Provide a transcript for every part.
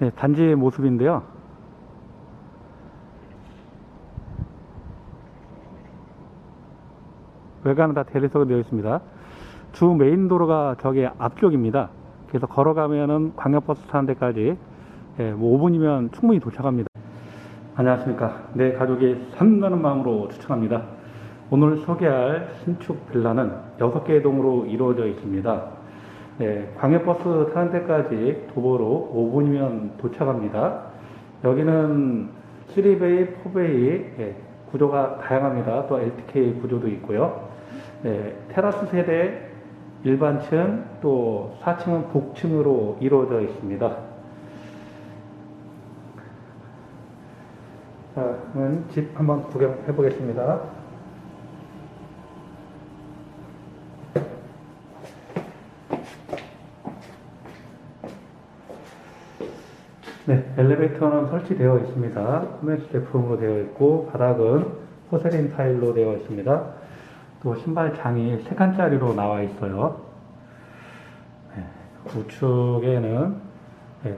네, 단지의 모습인데요. 외관은 다 대리석으로 되어 있습니다. 주 메인 도로가 저기 앞쪽입니다. 그래서 걸어가면은 광역버스 타는 데까지 예, 뭐 5분이면 충분히 도착합니다. 안녕하십니까. 내 가족이 산다는 마음으로 추천합니다. 오늘 소개할 신축 빌라는 6개의 동으로 이루어져 있습니다. 네, 광역버스 타는 데까지 도보로 5분이면 도착합니다. 여기는 3베이, 4베이 예, 구조가 다양합니다. 또 LTK 구조도 있고요. 네, 테라스 세대 일반층 또 4층은 복층으로 이루어져 있습니다. 자, 그러면 집 한번 구경해 보겠습니다. 네, 엘리베이터는 설치되어 있습니다. 코멘스 제품으로 되어 있고 바닥은 포세린 타일로 되어 있습니다. 또 신발 장이 세 칸짜리로 나와 있어요. 네, 우측에는 네,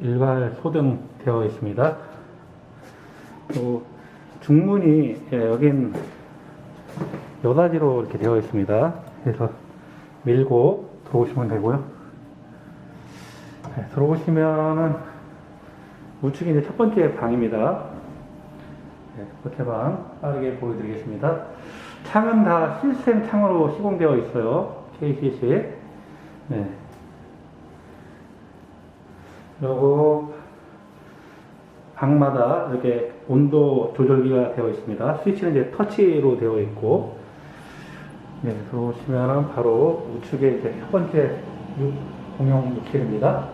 일괄 소등 되어 있습니다. 또 중문이 예, 여긴 여닫이로 이렇게 되어 있습니다. 그래서 밀고 들어오시면 되고요. 네, 들어오시면은 우측이 이제 첫 번째 방입니다. 네, 첫 번째 방 빠르게 보여드리겠습니다. 창은 다 시스템 창으로 시공되어 있어요. KCC. 네. 그리고 방마다 이렇게 온도 조절기가 되어 있습니다. 스위치는 이제 터치로 되어 있고, 네, 들어오시면은 바로 우측에 이제 첫 번째 육- 공용 욕실입니다.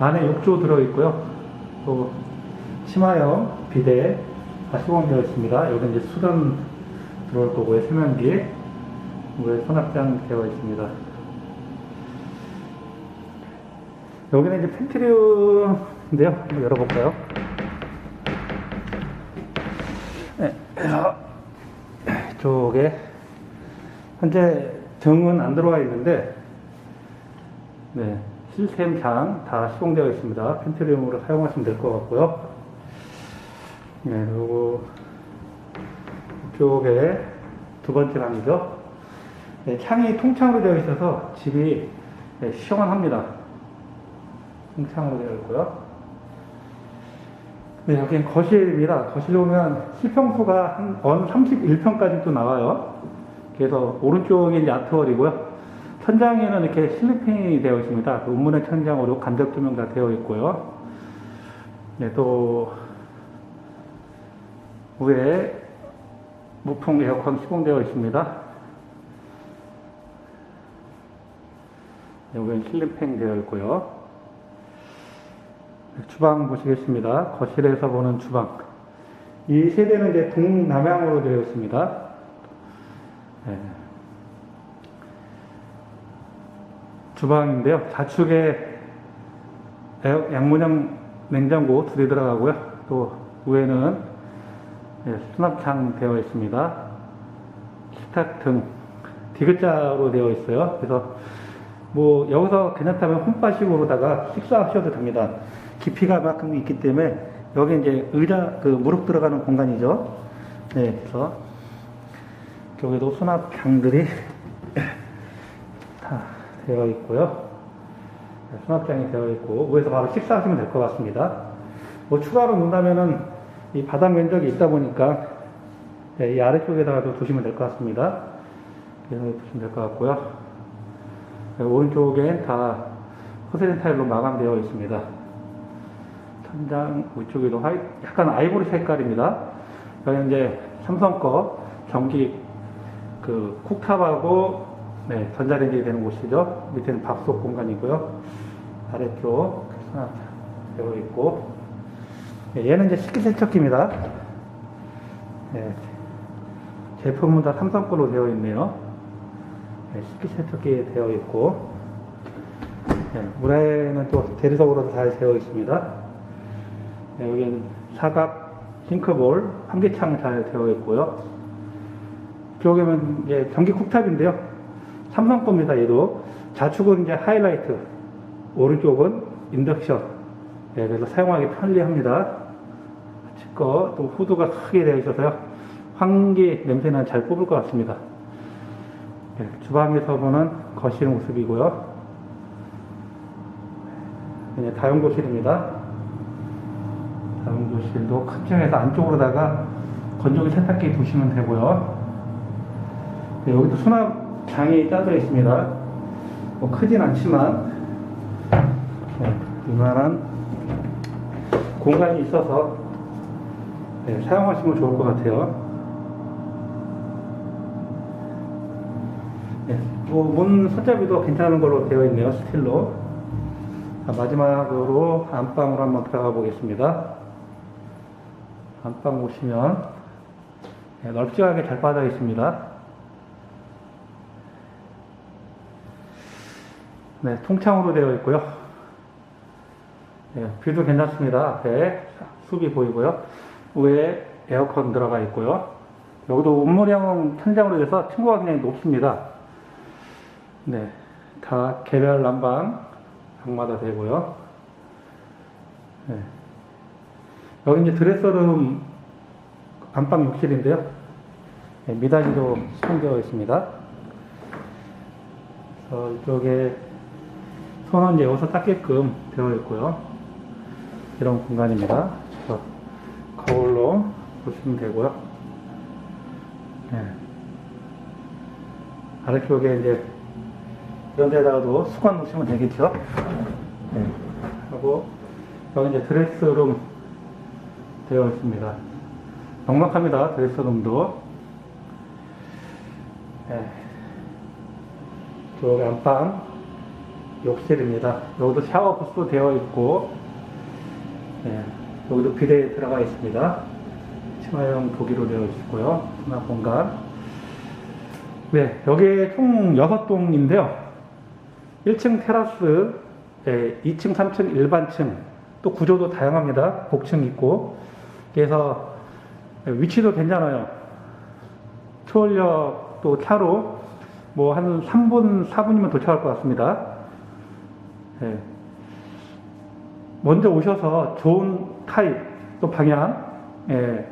안에 욕조 들어 있고요. 또 치마형 비대 다 시공되어 있습니다. 여기 이제 수건 들어올 거고요. 세면기 위에 수납장 되어 있습니다. 여기는 이제 팬트리인데요. 한번 열어볼까요? 네, 이쪽에 현재 등은 안 들어와 있는데 네, 시스템장 다 시공되어 있습니다. 팬트리움으로 사용하시면 될 것 같고요. 네, 그리고 이쪽에 두 번째 방이죠. 네, 창이 통창으로 되어 있어서 집이 네, 시원합니다. 통창으로 되어 있고요. 네, 여기는 거실입니다. 거실 오면 실평수가 한, 언 31평까지 또 나와요. 그래서 오른쪽이 이제 아트월이고요. 천장에는 이렇게 실리핑이 되어 있습니다. 그 운문의 천장으로 간접 조명 다 되어 있고요. 네, 또 위에 무풍 에어컨 시공되어 있습니다. 여기는 실리핑 되어 있고요. 네, 주방 보시겠습니다. 거실에서 보는 주방. 이 세대는 이제 동남향으로 되어 있습니다. 네. 주방인데요. 좌측에 양문형 냉장고 두 대 들어가고요. 또 위에는 예, 수납장 되어 있습니다. 식탁 등 디귿자로 되어 있어요. 그래서 뭐 여기서 괜찮다면 홈바식으로다가 식사하셔도 됩니다. 깊이가 만큼 있기 때문에 여기 이제 의자 그 무릎 들어가는 공간이죠. 네, 그래서 여기도 수납장들이 다 되어 있고요. 네, 수납장이 되어 있고 위에서 바로 식사하시면 될 것 같습니다. 뭐 추가로 놓는다면은 이 바닥 면적이 있다 보니까 네, 이 아래쪽에다가도 두시면 될 것 같습니다. 그래서 두시면 될 것 같고요. 네, 오른쪽엔 다 포세린 타일로 마감되어 있습니다. 천장 위쪽에도 화이, 약간 아이보리 색깔입니다. 여기 이제 삼성 거 전기 그 쿡탑하고 네, 전자레인지 되는 곳이죠. 밑에는 밥솥 공간이고요. 아래쪽 수납 되어 있고 네, 얘는 이제 식기세척기입니다. 네, 제품은 다 삼성 거로 되어 있네요. 네, 식기세척기 되어 있고 네, 물에는 또 대리석으로 잘 되어 있습니다. 네, 여기는 사각 싱크볼 환기창 잘 되어 있고요. 이쪽에는 이제 전기 쿡탑인데요. 삼성 겁니다. 얘도 좌측은 이제 하이라이트, 오른쪽은 인덕션 네, 그래서 사용하기 편리합니다. 치거 또 후드가 크게 되어 있어서요. 환기 냄새는 잘 뽑을 것 같습니다. 네, 주방에서 보는 거실 모습이고요. 네, 다용도실입니다. 다용도실도 큰 편에서 안쪽으로다가 건조기 세탁기 두시면 되고요. 네, 여기도 수납 장이 따져 있습니다. 뭐 크진 않지만 네, 이만한 공간이 있어서 네, 사용하시면 좋을 것 같아요. 네, 뭐문 손잡이도 괜찮은 걸로 되어 있네요. 스틸로. 자, 마지막으로 안방으로 한번 들어가 보겠습니다. 안방 보시면 네, 널찍하게 잘 빠져 있습니다. 네, 통창으로 되어 있고요. 네, 뷰도 괜찮습니다. 앞에 숲이 보이고요. 위에 에어컨 들어가 있고요. 여기도 온물형 천장으로 돼서 층고가 굉장히 높습니다. 네, 다 개별 난방 방마다 되고요. 네. 여기 이제 드레스룸 안방 욕실인데요. 네, 미닫이도 시공되어 있습니다. 어, 이쪽에 손은 이제 여기서 닦게끔 되어 있고요. 이런 공간입니다. 그래서 거울로 보시면 되고요. 네. 아래쪽에 이제 이런 데다가도 수건 놓으시면 되겠죠. 네. 하고 여기 이제 드레스룸 되어 있습니다. 넉넉합니다. 드레스룸도. 네. 저기 안방 욕실입니다. 여기도 샤워 부스도 되어 있고, 네, 여기도 비대 들어가 있습니다. 치마형 도기로 되어 있고요. 수납 공간. 네, 여기 총 6동인데요. 1층 테라스, 네, 2층, 3층, 일반층, 또 구조도 다양합니다. 복층 있고. 그래서 위치도 괜찮아요. 초월역 또 차로 뭐 한 3분, 4분이면 도착할 것 같습니다. 예. 먼저 오셔서 좋은 타입 또 방향 예,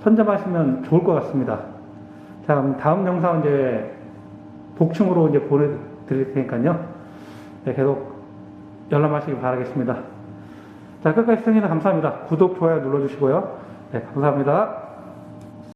선점하시면 좋을 것 같습니다. 자, 그럼 다음 영상 이제 복층으로 이제 보내드릴 테니까요. 네, 계속 열람하시기 바라겠습니다. 자, 끝까지 시청해주셔서 감사합니다. 구독, 좋아요 눌러주시고요. 네, 감사합니다.